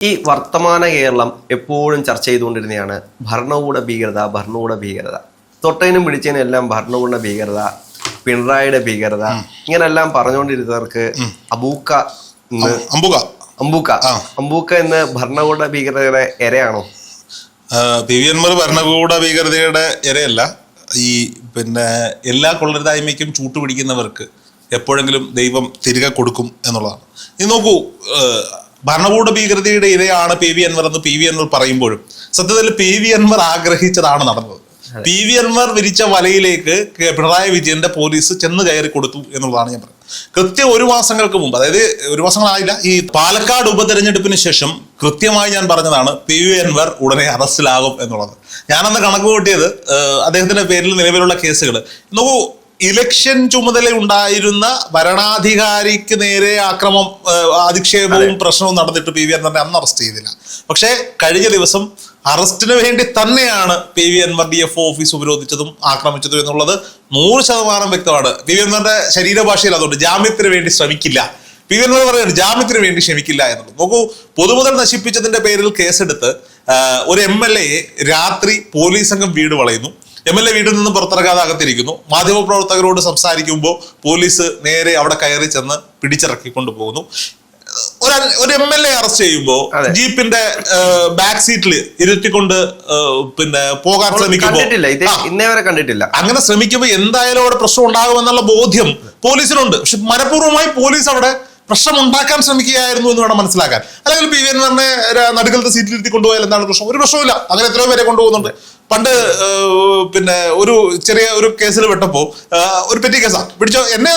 ഈ വർത്തമാന കേരളം എപ്പോഴും ചർച്ച ചെയ്തുകൊണ്ടിരുന്നതാണ് ഭരണകൂട ഭീകരത ഭരണകൂട ഭീകരത. തൊട്ടതിനും പിടിച്ചതിനും എല്ലാം ഭരണകൂട ഭീകരത പിണറായിയുടെ ഭീകരത ഇങ്ങനെല്ലാം പറഞ്ഞുകൊണ്ടിരുന്നവർക്ക് അബൂക്ക അംബുക അംബൂക്ക അമ്പൂക്ക. എന്ന് ഭരണകൂട ഭീകരതയുടെ ഇരയാണോ പി വി എൻമർ ഭരണകൂട ഭീകരതയുടെ ഇരയല്ല ഈ പിന്നെ എല്ലാ കൊള്ളരുതായ്മയ്ക്കും ചൂട്ടുപിടിക്കുന്നവർക്ക് എപ്പോഴെങ്കിലും ദൈവം തിരികെ കൊടുക്കും എന്നുള്ളതാണ്. ഇനി നോക്കൂ ഭരണകൂട ഭീകരതയുടെ ഇരയാണ് പി വി അൻവർ എന്ന് പി വി അൻവർ പറയുമ്പോഴും. സത്യത്തിൽ പി വി അൻവർ ആഗ്രഹിച്ചതാണ് നടന്നത്. പി വി അൻവർ വിരിച്ച വലയിലേക്ക് പിണറായി വിജയന്റെ പോലീസ് ചെന്ന് കയറി കൊടുത്തു എന്നുള്ളതാണ് ഞാൻ പറയുന്നത് കൃത്യം ഒരു മാസങ്ങൾക്ക് മുമ്പ് അതായത് ഒരു മാസങ്ങളായില്ല ഈ പാലക്കാട് ഉപതെരഞ്ഞെടുപ്പിന് ശേഷം കൃത്യമായി ഞാൻ പറഞ്ഞതാണ് പി വി അൻവർ ഉടനെ അറസ്റ്റിലാകും എന്നുള്ളത്. ഞാനന്ന് കണക്ക് കൂട്ടിയത് അദ്ദേഹത്തിന്റെ പേരിൽ നിലവിലുള്ള കേസുകൾ നോക്കൂ ഇലക്ഷൻ ചുമതല ഉണ്ടായിരുന്ന ഭരണാധികാരിക്ക് നേരെ ആക്രമം അധിക്ഷേപവും പ്രശ്നവും നടന്നിട്ട് പി വി അൻവറിനെ അന്ന് അറസ്റ്റ് ചെയ്തില്ല. പക്ഷേ കഴിഞ്ഞ ദിവസം അറസ്റ്റിന് വേണ്ടി തന്നെയാണ് P V Anvar D F office ഉപരോധിച്ചതും ആക്രമിച്ചതും എന്നുള്ളത് നൂറ് ശതമാനം വ്യക്തമാണ്. പി വി അൻവറിന്റെ ശരീരഭാഷയിൽ അതുകൊണ്ട് ജാമ്യത്തിന് വേണ്ടി ശ്രമിക്കില്ല. പി വി അൻവർ പറയുന്നത് ജാമ്യത്തിന് വേണ്ടി ക്ഷമിക്കില്ല എന്നുള്ളത്. നോക്കൂ പൊതുമുതൽ നശിപ്പിച്ചതിന്റെ പേരിൽ കേസെടുത്ത് ഒരു എം എൽ എയെ രാത്രി പോലീസ് സംഘം വീട് വളയുന്നു. എം എൽ എ വീട്ടിൽ നിന്ന് പുറത്തിറങ്ങാതെ അകത്തിരിക്കുന്നു മാധ്യമപ്രവർത്തകരോട് സംസാരിക്കുമ്പോൾ പോലീസ് നേരെ അവിടെ കയറി ചെന്ന് പിടിച്ചിറക്കിക്കൊണ്ട് പോകുന്നു. ഒരു ഒരു എം എൽ എ അറസ്റ്റ് ചെയ്യുമ്പോൾ ജീപ്പിന്റെ ബാക്ക് സീറ്റിൽ ഇരുത്തിക്കൊണ്ട് പിന്നെ പോകാൻ ശ്രമിക്കുമ്പോൾ കണ്ടിട്ടില്ല ഇത് ഇന്നേ വരെ കണ്ടിട്ടില്ല. അങ്ങനെ ശ്രമിക്കുമ്പോൾ എന്തായാലും അവിടെ പ്രശ്നം ഉണ്ടാകുമെന്നുള്ള ബോധ്യം പോലീസിനുണ്ട്. പക്ഷെ മനഃപൂർവമായി പോലീസ് അവിടെ പ്രശ്നം ഉണ്ടാക്കാൻ ശ്രമിക്കുകയായിരുന്നു എന്ന് വേണം മനസ്സിലാക്കാൻ. അല്ലെങ്കിൽ പി വി എൻ തന്നെ നടുക്കലത്തെ സീറ്റിൽ ഇരുത്തി കൊണ്ടുപോയാൽ എന്താണ് പ്രശ്നം? ഒരു പ്രശ്നവുമില്ല. അങ്ങനെ എത്രയോ പേരെ കൊണ്ടുപോകുന്നുണ്ട്. പണ്ട് പിന്നെ ഒരു ചെറിയ ഒരു കേസിൽ പെട്ടപ്പോ ഏഹ്, ഒരു പെറ്റി കേസാ. പിടിച്ചോ? എന്നെ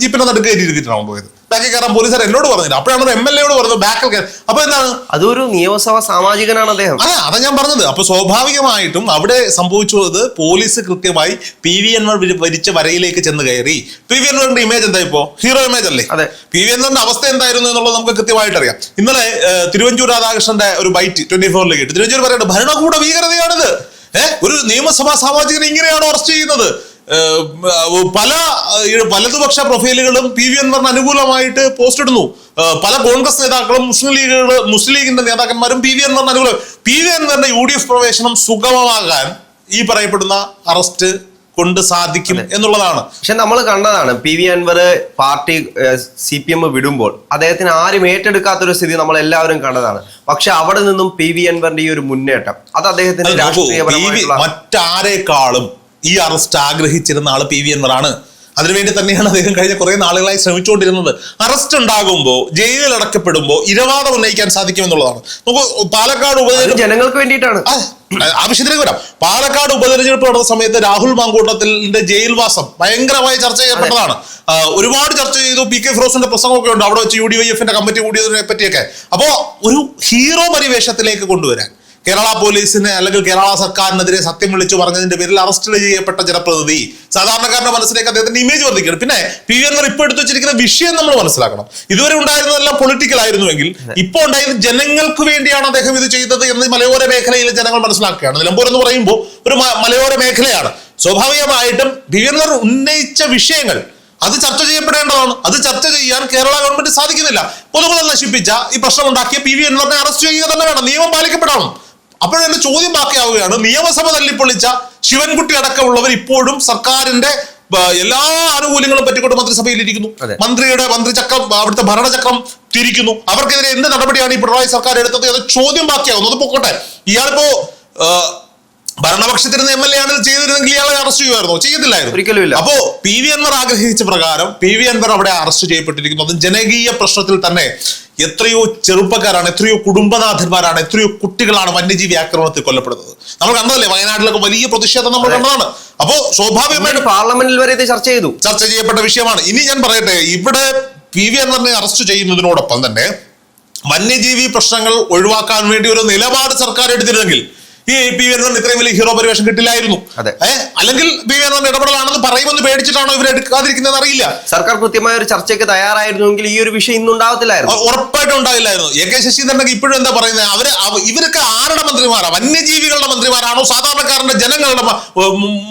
ജീപ്പിന്റെ നടുക്ക് കയറ്റി ഇരുത്തിയിട്ടാണ് പോയത്. ബാക്കിൽ കയറാൻ പോലീസുകാർ എന്നോട് പറഞ്ഞില്ല. അപ്പോഴാണ് എം എൽ എയോട് പറഞ്ഞത് ബാക്കിൽ കയറി. അപ്പൊ എന്താണ്? അതൊരു നിയമസഭാ സാമാജികനാണ് അദ്ദേഹം. അതെ അതാ ഞാൻ പറഞ്ഞത്. അപ്പൊ സ്വാഭാവികമായിട്ടും അവിടെ സംഭവിച്ചത് പോലീസ് കൃത്യമായി പി വി എൻവർ വരിച്ച വരയിലേക്ക് ചെന്ന് കയറി. പി വി എൻവറിന്റെ ഇമേജ് എന്താ ഇപ്പോ? ഹീറോ ഇമേജ് അല്ലേ? അതെ. പി വി എൻവറിന്റെ അവസ്ഥ എന്തായിരുന്നു എന്നുള്ളത് നമുക്ക് കൃത്യമായിട്ട് അറിയാം ഇന്നലെ തിരുവഞ്ചൂർ രാധാകൃഷ്ണന്റെ ഒരു ബൈറ്റ് ട്വന്റി ഫോറിൽ കേട്ടു. തിരുവഞ്ചൂർ പറയുന്നത് ഭരണകൂട ഭീകരതയാണിത്. ഏഹ് ഒരു നിയമസഭാ സാമാജികൻ ഇങ്ങനെയാണ് അറസ്റ്റ് ചെയ്യുന്നത്? പല വലതുപക്ഷ പ്രൊഫൈലുകളും പി വി അൻവറിന് അനുകൂലമായിട്ട് പോസ്റ്റ് ഇടുന്നു. പല കോൺഗ്രസ് നേതാക്കളും മുസ്ലിം ലീഗുകൾ മുസ്ലിം ലീഗിന്റെ നേതാക്കന്മാരും പി വി അൻവറിന് അനുകൂലം. പി വി അൻവറിന്റെ യു ഡി എഫ് പ്രവേശനം സുഗമമാകാൻ ഈ പറയപ്പെടുന്ന അറസ്റ്റ് കൊണ്ട് സാധിക്കും എന്നുള്ളതാണ്. പക്ഷെ നമ്മൾ കണ്ടതാണ് P V Anvar party C P M വിടുമ്പോൾ അദ്ദേഹത്തിന് ആരും ഏറ്റെടുക്കാത്തൊരു സ്ഥിതി നമ്മൾ എല്ലാവരും കണ്ടതാണ്. പക്ഷെ അവിടെ നിന്നും പി വി അൻവറിന്റെ ഈ ഒരു മുന്നേറ്റം അത് അദ്ദേഹത്തിന്റെ രാഷ്ട്രീയ രാഷ്ട്രീയപരമായിട്ടുള്ള മറ്റാരേക്കാളും ഈ അറസ്റ്റ് ആഗ്രഹിച്ചിരുന്ന ആൾ പി വി എൻവറാണ് അതിനുവേണ്ടി തന്നെയാണ് അദ്ദേഹം കഴിഞ്ഞ കുറെ നാളുകളായി ശ്രമിച്ചുകൊണ്ടിരുന്നത്. അറസ്റ്റ് ഉണ്ടാകുമ്പോൾ ജയിലിൽ അടക്കപ്പെടുമ്പോൾ ഇരവാദം ഉന്നയിക്കാൻ സാധിക്കുമെന്നുള്ളതാണ്. നമുക്ക് പാലക്കാട് ഉപതെരഞ്ഞെടുപ്പ് ജനങ്ങൾക്ക് വേണ്ടിയിട്ടാണ്. ആവശ്യത്തിലേക്ക് വരാം. പാലക്കാട് ഉപതെരഞ്ഞെടുപ്പ് നടന്ന സമയത്ത് രാഹുൽ മാങ്കൂട്ടത്തിന്റെ ജയിൽവാസം ഭയങ്കരമായി ചർച്ച ചെയ്യപ്പെട്ടതാണ്. ഒരുപാട് ചർച്ച ചെയ്തു. പി കെ ഫിറോസിന്റെ പ്രസംഗമൊക്കെ ഉണ്ട്. അവിടെ വെച്ച് യു ഡി വൈ എഫിന്റെ കമ്മിറ്റി കൂടിയതിനെ പറ്റിയൊക്കെ. അപ്പോ ഒരു ഹീറോ പരിവേഷത്തിലേക്ക് കൊണ്ടുവരാൻ കേരള പോലീസിന് അല്ലെങ്കിൽ കേരള സർക്കാരിനെതിരെ സത്യം വിളിച്ചു പറഞ്ഞതിന്റെ പേരിൽ അറസ്റ്റ് ചെയ്യപ്പെട്ട ജനപ്രതിനിധി സാധാരണക്കാരന്റെ മനസ്സിലേക്ക് അദ്ദേഹത്തിന്റെ ഇമേജ് വർദ്ധിക്കണം പിന്നെ പി വി എൻവർ ഇപ്പൊ എടുത്തു വെച്ചിരിക്കുന്ന വിഷയം നമ്മൾ മനസ്സിലാക്കണം. ഇതുവരെ ഉണ്ടായിരുന്നതെല്ലാം പൊളിറ്റിക്കൽ ആയിരുന്നുവെങ്കിൽ ഇപ്പോൾ ഉണ്ടായത് ജനങ്ങൾക്ക് വേണ്ടിയാണ് അദ്ദേഹം ഇത് ചെയ്തത് എന്ന് മലയോര മേഖലയിലെ ജനങ്ങൾ മനസ്സിലാക്കുകയാണ്. നിലമ്പൂർ എന്ന് പറയുമ്പോൾ ഒരു മലയോര മേഖലയാണ്. സ്വാഭാവികമായിട്ടും പി എൻവർ ഉന്നയിച്ച വിഷയങ്ങൾ അത് ചർച്ച ചെയ്യപ്പെടേണ്ടതാണ്. അത് ചർച്ച ചെയ്യാൻ കേരള ഗവൺമെന്റ് സാധിക്കുന്നില്ല. പൊതുമുതൽ നശിപ്പിച്ച ഈ പ്രശ്നം ഉണ്ടാക്കിയ പി വി എൻ അറസ്റ്റ് ചെയ്യുക തന്നെ വേണം. നിയമം പാലിക്കപ്പെടണം. അപ്പോഴെന്റെ ചോദ്യം ബാക്കിയാവുകയാണ്. നിയമസഭ തല്ലിപ്പൊളിച്ച ശിവൻകുട്ടി അടക്കമുള്ളവർ ഇപ്പോഴും സർക്കാരിന്റെ എല്ലാ ആനുകൂല്യങ്ങളും പറ്റിക്കൊണ്ട് മന്ത്രിസഭയിൽ ഇരിക്കുന്നു മന്ത്രിയുടെ മന്ത്രിചക്രം അവിടുത്തെ ഭരണചക്രം തിരിക്കുന്നു. അവർക്കെതിരെ എന്ത് നടപടിയാണ് ഈ പിണറായി സർക്കാർ എടുത്തത് എന്ന ചോദ്യം ബാക്കിയാവുന്നു. അത് പൊക്കോട്ടെ. ഇയാളിപ്പോ ഭരണപക്ഷത്തിരുന്ന എം എൽ എ ആണ് ചെയ്തിരുന്നെങ്കിൽ ഇയാളെ അറസ്റ്റ് ചെയ്യുമായിരുന്നു? ചെയ്യത്തില്ലായിരുന്നു. ഒരിക്കലും ഇല്ല. അപ്പോ പി വി അൻവർ ആഗ്രഹിച്ച പ്രകാരം പി വി അൻവർ അവിടെ അറസ്റ്റ് ചെയ്യപ്പെട്ടിരിക്കുന്നു. അതും ജനകീയ പ്രശ്നത്തിൽ തന്നെ. എത്രയോ ചെറുപ്പക്കാരാണ് എത്രയോ കുടുംബനാഥന്മാരാണ് എത്രയോ കുട്ടികളാണ് വന്യജീവി ആക്രമണത്തിൽ കൊല്ലപ്പെടുന്നത്. നമ്മൾ കണ്ടതല്ലേ വയനാട്ടിലൊക്കെ വലിയ പ്രതിഷേധം നമ്മൾ കണ്ടതാണ്. അപ്പോ സ്വാഭാവികമായിട്ട് പാർലമെന്റിൽ വരെ ഇത് ചർച്ച ചെയ്തു. ചർച്ച ചെയ്യപ്പെട്ട വിഷയമാണ്. ഇനി ഞാൻ പറയട്ടെ ഇവിടെ പി വി അൻവറിനെ അറസ്റ്റ് ചെയ്യുന്നതിനോടൊപ്പം തന്നെ വന്യജീവി പ്രശ്നങ്ങൾ ഒഴിവാക്കാൻ വേണ്ടി ഒരു നിലപാട് സർക്കാർ എടുത്തിരുന്നെങ്കിൽ ഈ പി വി അൻവറിന് ഇത്രയും വലിയ ഹീറോ പരിവേഷം കിട്ടില്ലായിരുന്നു. ഏഹ് അല്ലെങ്കിൽ പി വി അൻവറിന്റെ ഇടപെടലാണെന്ന് പറയുമെന്ന് പേടിച്ചിട്ടാണോ ഇവർ എടുക്കാതിരിക്കുന്നതെന്ന് അറിയില്ല. സർക്കാർ കൃത്യമായ ഒരു ചർച്ചയ്ക്ക് തയ്യാറായിരുന്നെങ്കിൽ ഈ ഒരു വിഷയം ഇന്ന് ഉണ്ടാവത്തില്ലായിരുന്നു. ഉറപ്പായിട്ടും ഉണ്ടായില്ലായിരുന്നു എ കെ ശശീന്ദ്രനൊക്കെ ഇപ്പോഴും എന്താ പറയുന്നത് അവർ അവ- ഇവരൊക്കെ ആരുടെ മന്ത്രിമാരാ? വന്യജീവികളുടെ മന്ത്രിമാരാണോ? സാധാരണക്കാരന്റെ ജനങ്ങളുടെ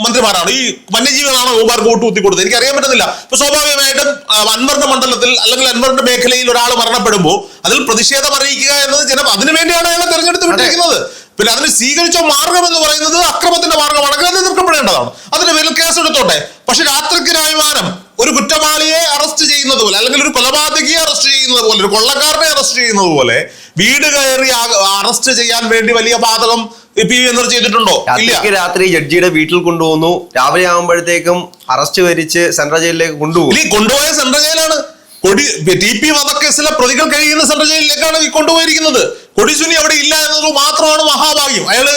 മന്ത്രിമാരാണ്? ഈ വന്യജീവികളാണോ ഊബാർക്ക് വോട്ട് കുത്തി കൊടുത്തത്? എനിക്ക് അറിയാൻ പറ്റുന്നില്ല. ഇപ്പൊ സ്വാഭാവികമായിട്ടും അൻവറിന്റെ മണ്ഡലത്തിൽ അല്ലെങ്കിൽ അൻവറിന്റെ മേഖലയിൽ ഒരാൾ മരണപ്പെടുമ്പോൾ അതിൽ പ്രതിഷേധം അറിയിക്കുക എന്നത് ജനം അതിനു വേണ്ടിയാണ് അയാളെ തെരഞ്ഞെടുത്ത് വിട്ടിരിക്കുന്നത്. പിന്നെ അതിന് സ്വീകരിച്ച മാർഗം എന്ന് പറയുന്നത് അക്രമത്തിന്റെ മാർഗമാണെങ്കിൽ അത് എതിർക്കപ്പെടേണ്ടതാണ്. അതിന്റെ കേസ് കേസെടുത്തോട്ടെ പക്ഷെ രാത്രിക്ക് രായ്മാനം ഒരു കുറ്റവാളിയെ അറസ്റ്റ് ചെയ്യുന്നത് പോലെ അല്ലെങ്കിൽ ഒരു കൊലപാതകിയെ അറസ്റ്റ് ചെയ്യുന്നത് പോലെ ഒരു കൊള്ളക്കാരനെ അറസ്റ്റ് ചെയ്യുന്നത് പോലെ വീട് കയറി അറസ്റ്റ് ചെയ്യാൻ വേണ്ടി വലിയ പാതകം പി വി എന്നർ ചെയ്തിട്ടുണ്ടോ? ഇല്ല. രാത്രി ജഡ്ജിയുടെ വീട്ടിൽ കൊണ്ടുപോകുന്നു രാവിലെ ആകുമ്പോഴത്തേക്കും അറസ്റ്റ് വരിച്ച് സെൻട്രൽ ജയിലിലേക്ക് കൊണ്ടുപോകും. ഈ കൊണ്ടുപോയ സെൻട്രൽ ജയിലാണ് കൊടി ടി പി വധക്കേസിലെ പ്രതികൾ കഴിയുന്ന സെൻട്രൽ ജയിലിലേക്കാണ് ഈ കൊണ്ടുപോയിരിക്കുന്നത്. കൊടിസുനി അവിടെ ഇല്ല എന്നത് മാത്രമാണ് മഹാഭാഗ്യം. അയാൾ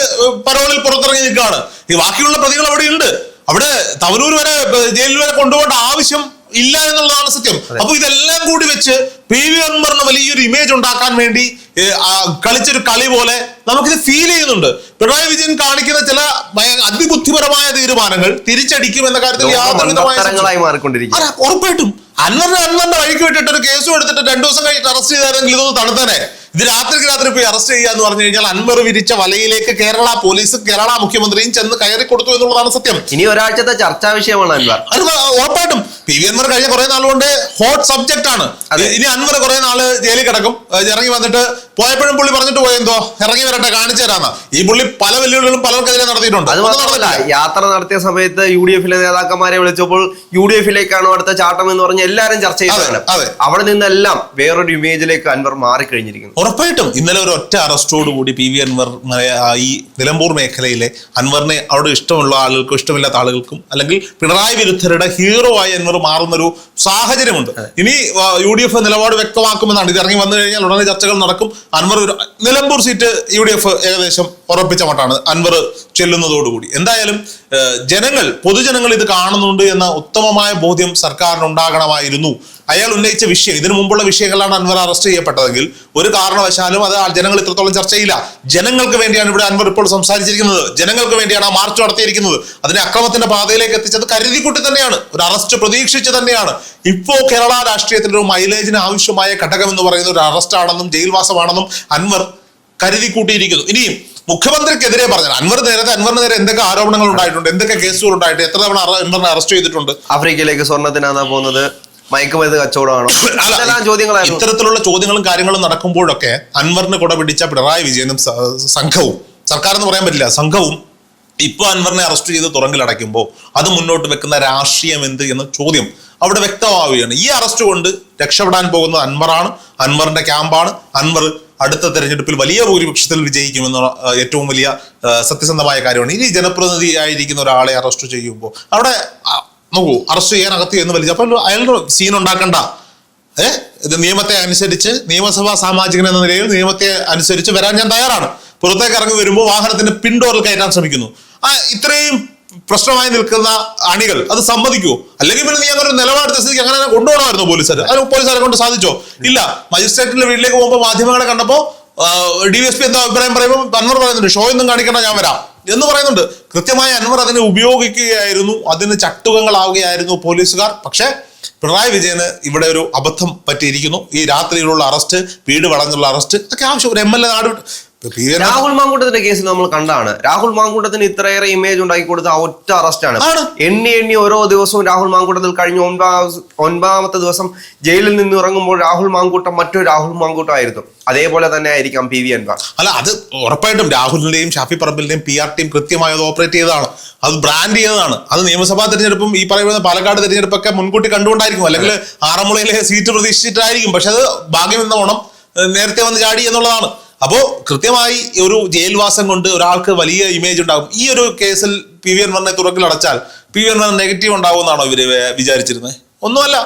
പരോളിൽ പുറത്തിറങ്ങി നിൽക്കുകയാണ്. ഈ ബാക്കിയുള്ള പ്രതികൾ അവിടെ ഉണ്ട്. അവിടെ തവനൂർ വരെ ജയിലിൽ വരെ കൊണ്ടുപോകേണ്ട ആവശ്യം ഇല്ല എന്നുള്ളതാണ് സത്യം. അപ്പൊ ഇതെല്ലാം കൂടി വെച്ച് പി വി അൻവറിന് വലിയൊരു ഇമേജ് ഉണ്ടാക്കാൻ വേണ്ടി കളിച്ചൊരു കളി പോലെ നമുക്കിത് ഫീൽ ചെയ്യുന്നുണ്ട്. പിണറായി വിജയൻ കാണിക്കുന്ന ചില അതിബുദ്ധിപരമായ തീരുമാനങ്ങൾ തിരിച്ചടിക്കും എന്ന കാര്യത്തിൽ യാതൊരുവിധമായ ഉറപ്പായിട്ടും. അന്നറിനെ അന്നറിന്റെ വഴിക്ക് വിട്ടിട്ട് ഒരു കേസും എടുത്തിട്ട് രണ്ടു ദിവസം കഴിഞ്ഞിട്ട് അറസ്റ്റ് ചെയ്തായിരുന്നെങ്കിൽ ഇതൊന്ന് തണുത്തനെ ഇത് രാത്രിക്ക് രാത്രി പോയി അറസ്റ്റ് ചെയ്യുക എന്ന് പറഞ്ഞു കഴിഞ്ഞാൽ അൻവർ വിരിച്ച വലയിലേക്ക് കേരള പോലീസ് കേരള മുഖ്യമന്ത്രിയും ചെന്ന് കയറി കൊടുത്തു എന്നുള്ളതാണ് സത്യം. ഇനി ഒരാഴ്ചത്തെ ചർച്ചാ വിഷയമാണ് അൻവർ. അത് ഉറപ്പായിട്ടും. പി വി അൻവർ കഴിഞ്ഞ കുറെ നാളുകൊണ്ട് ഹോട്ട് സബ്ജക്ട് ആണ്. ഇനി അൻവർ കുറെ നാൾ ജയിലിൽ കിടക്കും. ഇറങ്ങി വന്നിട്ട് പോയപ്പോഴും പുള്ളി പറഞ്ഞിട്ട് പോയെന്തോ ഇറങ്ങി വരട്ടെ കാണിച്ചു തരാന്ന. ഈ പുള്ളി പല വെല്ലുവിളികളും പലർക്കെതിരെ നടത്തിയിട്ടുണ്ട്. അത് മാത്രമല്ല. യാത്ര നടത്തിയ സമയത്ത് യു ഡി എഫിലെ നേതാക്കന്മാരെ വിളിച്ചപ്പോൾ യു ഡി എഫിലേക്കാണോ അടുത്ത ചാട്ടം എന്ന് പറഞ്ഞ് എല്ലാവരും ചർച്ച ചെയ്തതാണ്. അവിടെ നിന്നെല്ലാം വേറൊരു ഇമേജിലേക്ക് അൻവർ മാറിക്കഴിഞ്ഞിരിക്കുന്നു. ഉറപ്പായിട്ടും ഇന്നലെ ഒരു ഒറ്റ അറസ്റ്റോട് കൂടി പി വി അൻവർ ഈ നിലമ്പൂർ മേഖലയിലെ അൻവറിനെ അവിടെ ഇഷ്ടമുള്ള ആളുകൾക്കും ഇഷ്ടമില്ലാത്ത ആളുകൾക്കും അല്ലെങ്കിൽ പിണറായി വിരുദ്ധരുടെ ഹീറോ ആയി അൻവർ മാറുന്നൊരു സാഹചര്യമുണ്ട്. ഇനി യു ഡി എഫ് നിലപാട് വ്യക്തമാക്കുമെന്നാണ്. ഇത് ഇറങ്ങി വന്നു കഴിഞ്ഞാൽ ഉടനെ ചർച്ചകൾ നടക്കും. അൻവർ ഒരു Nilambur seat U D F ഏകദേശം ഉറപ്പിച്ച മട്ടാണ് അൻവർ ചെല്ലുന്നതോടുകൂടി. എന്തായാലും ജനങ്ങൾ പൊതുജനങ്ങൾ ഇത് കാണുന്നുണ്ട് എന്ന ഉത്തമമായ ബോധ്യം സർക്കാരിന് ഉണ്ടാകണമായിരുന്നു അയാൾ ഉന്നയിച്ച വിഷയം ഇതിനു മുമ്പുള്ള വിഷയങ്ങളാണ് അൻവർ അറസ്റ്റ് ചെയ്യപ്പെട്ടതെങ്കിൽ ഒരു കാരണവശാലും അത് ജനങ്ങൾ ഇത്രത്തോളം ചർച്ച ചെയ്യില്ല ജനങ്ങൾക്ക് വേണ്ടിയാണ് ഇവിടെ അൻവർ ഇപ്പോൾ സംസാരിച്ചിരിക്കുന്നത്. ജനങ്ങൾക്ക് വേണ്ടിയാണ് ആ മാർച്ച് നടത്തിയിരിക്കുന്നത്. അതിനെ അക്രമത്തിന്റെ പാതയിലേക്ക് എത്തിച്ചത് കരുതിക്കുട്ടി തന്നെയാണ്. ഒരു അറസ്റ്റ് പ്രതീക്ഷിച്ച് തന്നെയാണ്. ഇപ്പോ കേരള രാഷ്ട്രീയത്തിന്റെ ഒരു മൈലേജിന് ആവശ്യമായ ഘടകം എന്ന് പറയുന്ന ഒരു അറസ്റ്റ് ആണെന്നും ജയിൽവാസമാണെന്നും അൻവർ കരുതി കൂട്ടിയിരിക്കുന്നു ഇനിയും മുഖ്യമന്ത്രിക്കെതിരെ പറഞ്ഞത് അൻവർ നേരത്തെ അൻവറിന് നേരെ എന്തൊക്കെ ആരോപണങ്ങൾ ഉണ്ടായിട്ടുണ്ട്? എന്തൊക്കെ കേസുകൾ ഉണ്ടായിട്ട് എത്ര തവണ അൻവറിനെ അറസ്റ്റ് ചെയ്തിട്ടുണ്ട്? ആഫ്രിക്കയിലേക്ക് സ്വർണത്തിനാണ് പോകുന്നത്. മയക്കുമരുന്ന് കച്ചവടമാണോ? ഇതെല്ലാം ചോദ്യങ്ങളായിരുന്നു? ഇത്തരത്തിലുള്ള ചോദ്യങ്ങളും കാര്യങ്ങളും നടക്കുമ്പോഴൊക്കെ അൻവറിന് കുട പിടിച്ച പിണറായി വിജയനും സംഘവും സർക്കാർ എന്ന് പറയാൻ പറ്റില്ല സംഘവും ഇപ്പൊ അൻവറിനെ അറസ്റ്റ് ചെയ്ത് തുറങ്കിലടയ്ക്കുമ്പോൾ അത് മുന്നോട്ട് വെക്കുന്ന രാഷ്ട്രീയം എന്ത് എന്ന ചോദ്യം അവിടെ വ്യക്തമാവുകയാണ്. ഈ അറസ്റ്റ് കൊണ്ട് രക്ഷപ്പെടാൻ പോകുന്നത് അൻവറാണ് അൻവറിന്റെ ക്യാമ്പാണ്. അൻവർ അടുത്ത തെരഞ്ഞെടുപ്പിൽ വലിയ ഭൂരിപക്ഷത്തിൽ വിജയിക്കുമെന്ന ഏറ്റവും വലിയ സത്യസന്ധമായ കാര്യമാണ്. ഇനി ജനപ്രതിനിധിയായിരിക്കുന്ന ഒരാളെ അറസ്റ്റ് ചെയ്യുമ്പോൾ അവിടെ നോക്കൂ അറസ്റ്റ് ചെയ്യാൻ അകത്ത് എന്ന് വലിയ അപ്പോൾ അയാളുടെ സീൻ ഉണ്ടാക്കണ്ട. ഏഹ് ഇത് നിയമത്തെ അനുസരിച്ച് നിയമസഭാ സാമാജികൻ എന്ന നിലയിൽ നിയമത്തെ അനുസരിച്ച് വരാൻ ഞാൻ തയ്യാറാണ്. പുറത്തേക്ക് ഇറങ്ങി വരുമ്പോൾ വാഹനത്തിന്റെ പിൻഡോറിൽ കയറ്റാൻ ശ്രമിക്കുന്നു. ആ ഇത്രയും പ്രശ്നമായി നിൽക്കുന്ന അണികൾ അത് സമ്മതിക്കുമോ അല്ലെങ്കിൽ പിന്നെ നീ അങ്ങനെ നിലപാടെടുത്ത സ്ഥിതിക്ക് അങ്ങനെ കൊണ്ടുപോകണമായിരുന്നു പോലീസുകാർ അത് പോലീസുകാരെ കൊണ്ട് സാധിച്ചോ? ഇല്ല. മജിസ്ട്രേറ്റിന്റെ വീട്ടിലേക്ക് പോകുമ്പോൾ മാധ്യമങ്ങളെ കണ്ടപ്പോ ഡി എസ് പി എന്താ അഭിപ്രായം പറയുമ്പോൾ അന്നർ പറയുന്നുണ്ട് ഷോ ഒന്നും കാണിക്കണ്ട ഞാൻ വരാം. എന്ന് പറയുന്നുണ്ട്. കൃത്യമായി അൻവർ അതിനെ ഉപയോഗിക്കുകയായിരുന്നു. അതിന് ചട്ടുകങ്ങളാവുകയായിരുന്നു പോലീസുകാർ. പക്ഷേ പിണറായി വിജയന് ഇവിടെ ഒരു അബദ്ധം പറ്റിയിരിക്കുന്നു. ഈ രാത്രിയിലുള്ള അറസ്റ്റ് വീട് വളഞ്ഞുള്ള അറസ്റ്റ് ഒക്കെ ആവശ്യം. ഒരു എം എൽ എ നാട് രാഹുൽ മാങ്കൂട്ടത്തിന്റെ കേസിൽ നമ്മൾ കണ്ടാണ്. രാഹുൽ മാങ്കൂട്ടത്തിന് ഇത്രയേറെ ഇമേജ് ഉണ്ടാക്കി കൊടുത്ത ഒറ്റ അറസ്റ്റാണ്. എണ്ണി എണ്ണി ഓരോ ദിവസവും രാഹുൽ മാങ്കൂട്ടത്തിൽ കഴിഞ്ഞ ഒൻപതാം ഒൻപതാമത്തെ ദിവസം ജയിലിൽ നിന്ന് ഇറങ്ങുമ്പോൾ രാഹുൽ മാങ്കൂട്ടം മറ്റൊരു രാഹുൽ മാങ്കൂട്ടം ആയിരുന്നു. അതേപോലെ തന്നെ ആയിരിക്കാം പി വി അൻവർ. അല്ല അത് ഉറപ്പായിട്ടും രാഹുലിന്റെയും ഷാഫി പറമ്പിലിന്റെയും പി ആർ ടീം കൃത്യമായി അത് ഓപ്പറേറ്റ് ചെയ്തതാണ്. അത് ബ്രാൻഡ് ചെയ്തതാണ്. അത് നിയമസഭാ തെരഞ്ഞെടുപ്പും ഈ പറയുന്ന പാലക്കാട് തെരഞ്ഞെടുപ്പൊക്കെ മുൻകൂട്ടി കണ്ടുകൊണ്ടായിരിക്കും. അല്ലെങ്കിൽ ആറന്മുളയിലെ സീറ്റ് പ്രതീക്ഷിച്ചിട്ടായിരിക്കും. പക്ഷെ അത് ഭാഗ്യം എന്ന ഓണം നേരത്തെ വന്ന് ചാടി എന്നുള്ളതാണ്. അപ്പോ കൃത്യമായി ഒരു ജയിൽവാസം കൊണ്ട് ഒരാൾക്ക് വലിയ ഇമേജ് ഉണ്ടാകും. ഈ ഒരു കേസിൽ പി വി അൻവറിനെ തുറക്കിൽ അടച്ചാൽ പി വി അൻവർ നെഗറ്റീവ് ഉണ്ടാവുമെന്നാണോ ഇവർ വിചാരിച്ചിരുന്നത് ഒന്നുമല്ല.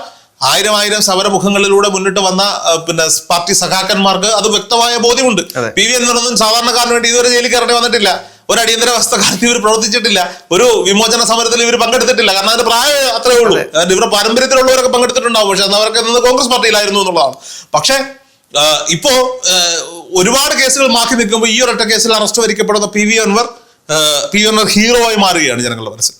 ആയിരം ആയിരം സമരമുഖങ്ങളിലൂടെ മുന്നിട്ട് വന്ന പിന്നെ പാർട്ടി സഖാക്കന്മാർക്ക് അത് വ്യക്തമായ ബോധ്യമുണ്ട്. പി വി എന്നൊന്നും സാധാരണക്കാരന് വേണ്ടി ഇതുവരെ ജയിലിൽ കയറേണ്ടി വന്നിട്ടില്ല. ഒരു അടിയന്തര അടിയന്തരാവസ്ഥ കാലത്ത് ഇവർ പ്രവർത്തിച്ചിട്ടില്ല. ഒരു വിമോചന സമരത്തിൽ ഇവർ പങ്കെടുത്തിട്ടില്ല. കാരണം അതിന്റെ പ്രായം അത്രേ ഉള്ളൂ. ഇവരുടെ പാരമ്പര്യത്തിലുള്ളവരൊക്കെ പങ്കെടുത്തിട്ടുണ്ടാവും. പക്ഷെ അന്ന് അവർക്ക് കോൺഗ്രസ് പാർട്ടിയിലായിരുന്നു എന്നുള്ളതാണ്. പക്ഷേ ഇപ്പോ ഒരുപാട് കേസുകൾ മാറ്റി നിൽക്കുമ്പോൾ ഈ ഒരൊറ്റ കേസിൽ arrest വരിക്കപ്പെടുന്ന P V Anvar P V Anvar hero ആയി മാറുകയാണ് ജനങ്ങളുടെ മനസ്സിൽ.